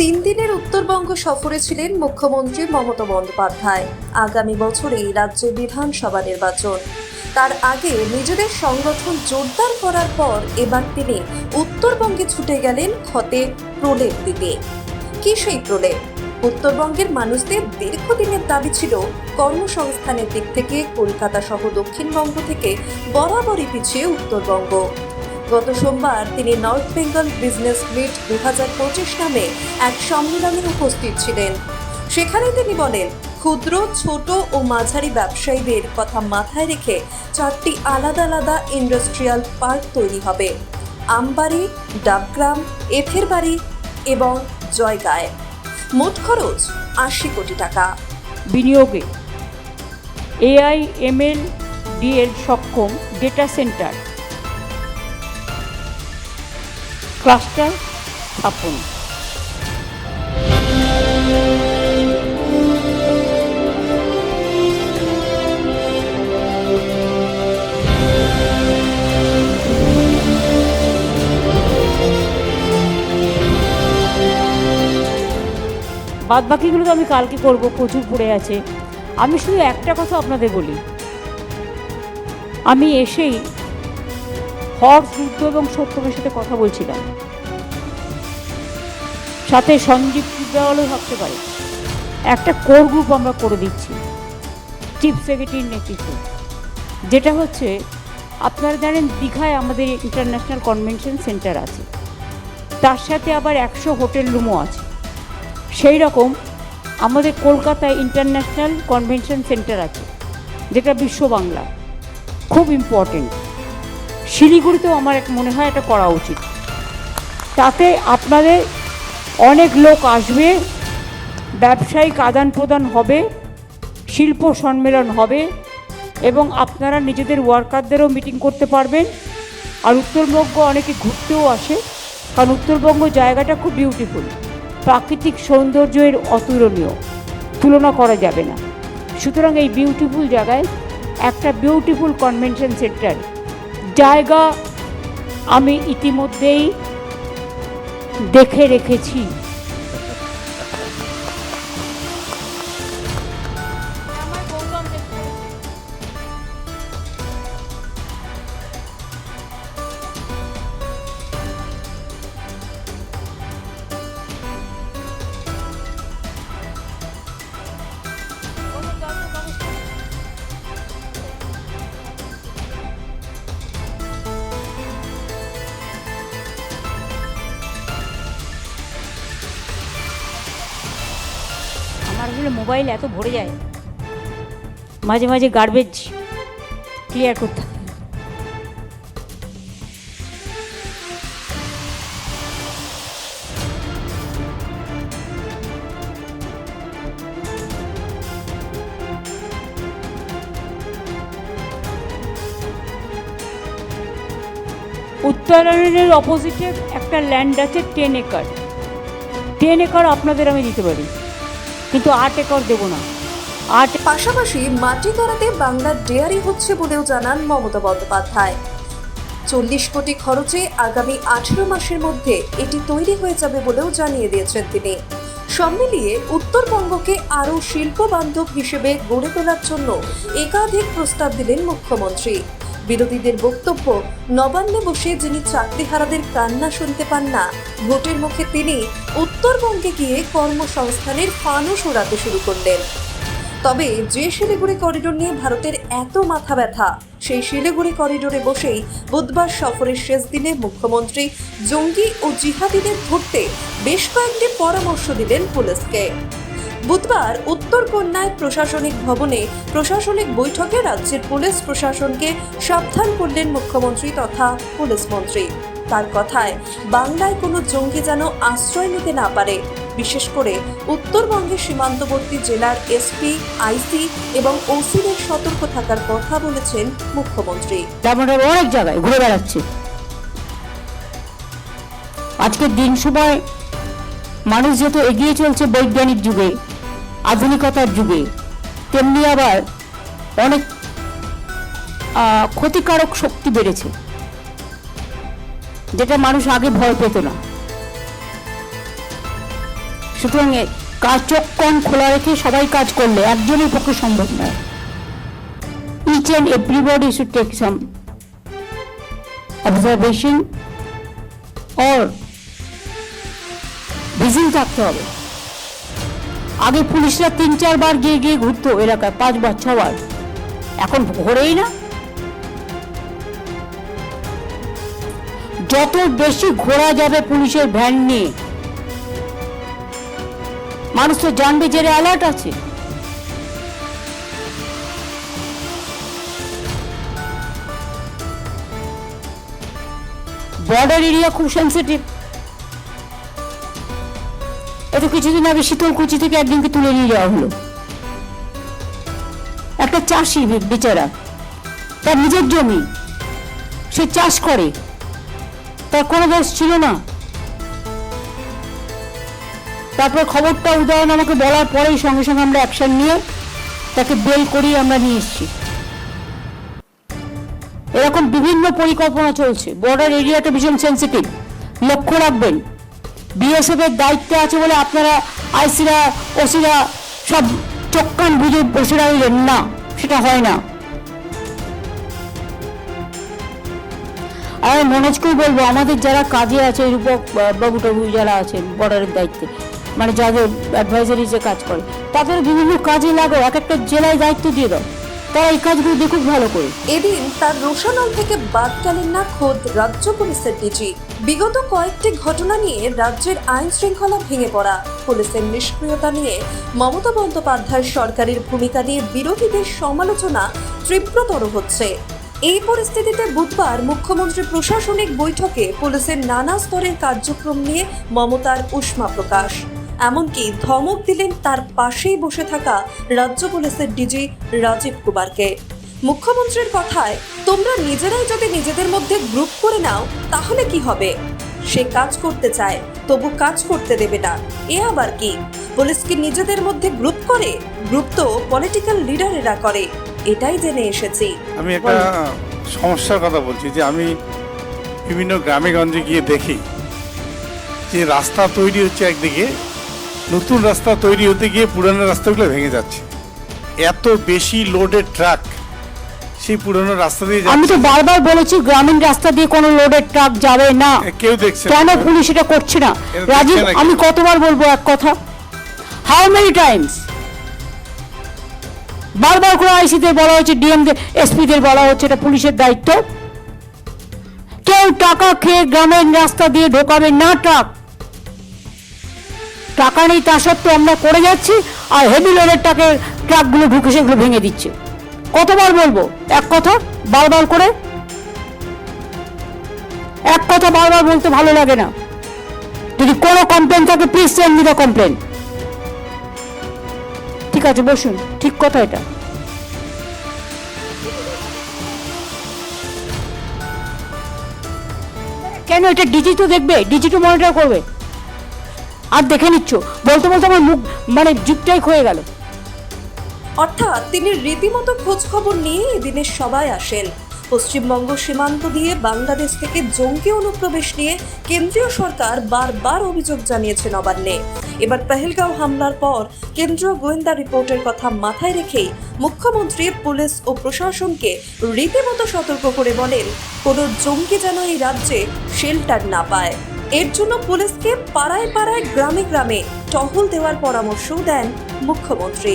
তিন দিনের উত্তরবঙ্গ সফরে ছিলেন মুখ্যমন্ত্রী মমতা বন্দ্যোপাধ্যায়। আগামী বছরেই রাজ্যে বিধানসভা নির্বাচন। তার আগে নিজেদের সংগঠন জোরদার করার পর এবার তিনি উত্তরবঙ্গে ছুটে গেলেন ক্ষতে প্রলেপ দিতে। কি সেই প্রলেপ? উত্তরবঙ্গের মানুষদের দীর্ঘদিনের দাবি ছিল, কর্মসংস্থানের দিক থেকে কলকাতা সহ দক্ষিণবঙ্গ থেকে বরাবরই পিছিয়ে উত্তরবঙ্গ। গত সোমবার তিনি নর্থ বেঙ্গল বিজনেস মিট দু হাজার পঁচিশ নামে এক সম্মেলনে উপস্থিত ছিলেন। সেখানে তিনি বলেন, ক্ষুদ্র, ছোট ও মাঝারি ব্যবসায়ীদের কথা মাথায় রেখে চারটি আলাদা আলাদা ইন্ডাস্ট্রিয়াল পার্ক তৈরি হবে। আমবাড়ি ডাবগ্রাম এথেরবাড়ি এবং জয়গায়। মোট খরচ আশি কোটি টাকা। বিনিয়োগে এআই এমএল ডিএল সক্ষম ডেটা সেন্টার ক্লাস্টার স্থাপন বাদ বাকিগুলো তো আমি কালকে করব, প্রচুর পড়ে আছে। আমি শুধু একটা কথা আপনাদের বলি। আমি এসেই হর্ষ যুদ্ধ এবং সত্যমের সাথে কথা বলছিলাম। সাথে সঞ্জীব চিত্রাওয়ালও থাকতে পারে। একটা কোর গ্রুপ আমরা করে দিচ্ছি চিফ সেক্রেটারির নেতৃত্বে। যেটা হচ্ছে, আপনারা জানেন দীঘায় আমাদের ইন্টারন্যাশনাল কনভেনশন সেন্টার আছে। তার সাথে আবার একশো হোটেল রুমও আছে। সেই রকম আমাদের কলকাতায় ইন্টারন্যাশনাল কনভেনশন সেন্টার আছে, যেটা বিশ্ব বাংলা। খুব ইম্পর্টেন্ট শিলিগুড়িতেও আমার এক মনে হয় এটা করা উচিত। তাতে আপনাদের অনেক লোক আসবে, ব্যবসায়িক আদান প্রদান হবে, শিল্প সম্মেলন হবে, এবং আপনারা নিজেদের ওয়ার্কারদেরও মিটিং করতে পারবেন। আর উত্তরবঙ্গ অনেকে ঘুরতেও আসে, কারণ উত্তরবঙ্গ জায়গাটা খুব বিউটিফুল প্রাকৃতিক সৌন্দর্যের অতুলনীয়, তুলনা করা যাবে না। সুতরাং এই বিউটিফুল জায়গায় একটা বিউটিফুল কনভেনশন সেন্টার জায়গা আমি ইতিমধ্যেই দেখে রেখেছি। আসলে মোবাইল এত ভরে যায়। মাঝে মাঝে গার্বেজ ক্লিয়ার করতে। উত্তরায়ণের অপোজিটে একটা ল্যান্ড আছে টেন একর টেন একর আপনাদের আমি দিতে পারি। কিন্তু আট একর দেবো না। আট পাশাপাশি মাটি গড়াতে বাংলার ডেয়ারি হচ্ছে বলেও জানান মমতা বন্দ্যোপাধ্যায়। চল্লিশ কোটি খরচে আগামী আঠেরো মাসের মধ্যে এটি তৈরি হয়ে যাবে বলেও জানিয়ে দিয়েছেন তিনি। সব মিলিয়ে উত্তরবঙ্গকে আরও শিল্প বান্ধব হিসেবে গড়ে তোলার জন্য একাধিক প্রস্তাব দিলেন মুখ্যমন্ত্রী। বিরোধীদের বক্তব্য নবান্নে বসে যিনি চাকরিহারাদের কান্না শুনতে পান না, ভোটের মুখে তিনি উত্তরবঙ্গে গিয়ে কর্মসংস্থানের ফানুস ওড়াতে শুরু করলেন। তবে যে শিলিগুড়ি করিডোর নিয়ে ভারতের এত মাথা ব্যথা, সেই শিলিগুড়ি করিডোরে বসেই বুধবার সফরের শেষ দিনে মুখ্যমন্ত্রী জঙ্গি ও জিহাদিদের ধরতে বেশ কয়েকটি পরামর্শ দিলেন পুলিশকে। বুধবার উত্তর কন্যায় প্রশাসনিক ভবনে প্রশাসনিক বৈঠকে রাজ্যের পুলিশ প্রশাসনকে সাবধান করলেন মুখ্যমন্ত্রী তথা পুলিশ মন্ত্রী। তার কথায়, বাংলায় কোনো জঙ্গি যেন আশ্রয় নিতে না পারে। বিশেষ করে উত্তরবঙ্গের সীমান্তবর্তী জেলার এসপি, আইসি এবং ওসিদের সতর্ক থাকার কথা বলেছেন মুখ্যমন্ত্রী। অনেক জায়গায় ঘুরে বেড়াচ্ছে। আজকের দিন সময় মানুষ যত এগিয়ে চলছে বৈজ্ঞানিক যুগে আধুনিকতার যুগে, তেমনি আবার অনেক ক্ষতিকারক শক্তি বেড়েছে, যেটা মানুষ আগে ভয় পেত না। সুতরাং কাজ চোখ খোলা রেখে সবাই কাজ করলে একজনের পক্ষে সম্ভব নয়। Each and everybody should take some observation or vigil থাকতে হবে। আগে পুলিশরা তিন চারবার গিয়ে গিয়ে ঘুরতো এলাকায় পাঁচবার ছবার এখন ঘোরেই না। যত বেশি ঘোরা যাবে পুলিশের ভ্যান নিয়ে, মানুষ তো জানবে যে অ্যালার্ট আছে। বর্ডার এরিয়া খুব সেন্সিটিভ এত কিছুদিন আগে শীতলকুচি থেকে একদিনকে তুলে নিয়ে যাওয়া হলো। একটা চাষি বেচারা, তার নিজের জমি, সে চাষ করে, তার কোনো দোষ ছিল না। তারপর খবরটা উদাহরণ আমাকে বলার পরেই সঙ্গে সঙ্গে আমরা অ্যাকশন নিয়ে তাকে বেল করিয়ে আমরা নিয়ে এসেছি। এরকম বিভিন্ন পরিকল্পনা চলছে। বর্ডার এরিয়াটা ভীষণ সেন্সিটিভ লক্ষ্য রাখবেন বিএসএফ এর দায়িত্বে আছে বলে আপনারা আইসিরা, ওসিরা সব চোখ কান বুঝে বসে রইলেন। না, সেটা হয় না। আর মনোজকেও বলব, আমাদের যারা কাজে আছে, রূপক বাবু টাবু যারা আছেন বর্ডারের দায়িত্বে মানে যাদের অ্যাডভাইজারি যে কাজ করে, তাদের বিভিন্ন কাজে লাগাও এক একটা জেলায় দায়িত্ব দিয়ে দাও। তারা এই কাজগুলো দেখুক ভালো করে। এদিন তার রোশানল থেকে বাদ গেলেন না খোদ রাজ্য পুলিশের ডিজি বিগত কয়েকটি ঘটনা নিয়ে রাজ্যের আইন শৃঙ্খলা ভেঙে পড়া। পুলিশের নিষ্ক্রিয়তা নিয়ে মমতা বন্দ্যোপাধ্যায়ের সরকারের ভূমিকা নিয়ে বিরোধীদের সমালোচনা তীব্রতর হচ্ছে। এই পরিস্থিতিতে বুধবার মুখ্যমন্ত্রী প্রশাসনিক বৈঠকে পুলিশের নানা স্তরের কার্যক্রম নিয়ে মমতার উষ্মা প্রকাশ। এমনকি ধমক দিলেন তার পাশেই বসে থাকা রাজ্য পুলিশের ডিজি রাজীব কুমারকে। মুখ্যমন্ত্রীর কথায়, তোমরা নিজেরাই যদি নিজেদের মধ্যে গ্রুপ করে নাও, তাহলে কি হবে? সে কাজ করতে চায়, তবু কাজ করতে দেবে না। এ আবার কি? পুলিশ কি নিজেদের মধ্যে গ্রুপ করে? গ্রুপ তো পলিটিক্যাল লিডারেরা করে। এটাই জেনে এসেছি। আমি একটা সমস্যার কথা বলছি যে আমি বিভিন্ন গ্রামে গঞ্জে গিয়ে দেখি যে রাস্তা তৈরি হচ্ছে একদিকে, নতুন রাস্তা তৈরি হতে গিয়ে পুরানো রাস্তাগুলো ভেঙে যাচ্ছে। এত বেশি লোডের ট্রাক সেই পুরানো রাস্তা দিয়ে আমি তো বারবার বলেছি গ্রামীণ রাস্তা দিয়ে কোনো লোডের ট্রাক যাবে না। কেউ দেখছে কেন পুলিশ এটা করছে না? রাজীব আমি কতবার বলব এক কথা? হাউ মেনি টাইমস বারবার করে আইসিদের বলা হচ্ছে ডিএম এসপিদের বলা হচ্ছে এটা পুলিশের দায়িত্ব। কেউ টাকা খেয়ে গ্রামের রাস্তা দিয়ে ঢোকাবে না ট্রাক টাকা নেই তা সত্ত্বেও আমরা করে যাচ্ছি আর হেভি লোডের ট্রাকের ট্রাকগুলো ঢুকে সেগুলো ভেঙে দিচ্ছে। কতবার বলব? এক কথা বারবার করে। এক কথা বারবার বলতে ভালো লাগে না। যদি কোনো কমপ্লেন থাকে please send me the complain ঠিক আছে, বসুন। ঠিক কথা এটা। কেন এটা ডিজি তো দেখবে? ডিজি তো মনিটর করবে। আর দেখে নিচ্ছ। বলতে বলতে আমার মুখ মানে জিপটাই ক্ষয়ে গেল। অর্থাৎ তিনি রীতিমতো খোঁজ খবর নিয়ে এদিনের সবাই আসেন। পশ্চিমবঙ্গ সীমান্ত দিয়ে বাংলাদেশ থেকে জঙ্গি অনুপ্রবেশ নিয়ে কেন্দ্রীয় সরকার বারবার অভিযোগ জানিয়েছে নবান্নে। এবার পেহেলগাঁও হামলার পর কেন্দ্রীয় গোয়েন্দা রিপোর্টের কথা মাথায় রেখেই মুখ্যমন্ত্রী, পুলিশ ও প্রশাসনকে রীতিমতো সতর্ক করে বলেন, কোনো জঙ্গি যেন এই রাজ্যে শেল্টার না পায়। এর জন্য পুলিশকে পাড়ায় পাড়ায় গ্রামে গ্রামে টহল দেওয়ার পরামর্শও দেন মুখ্যমন্ত্রী।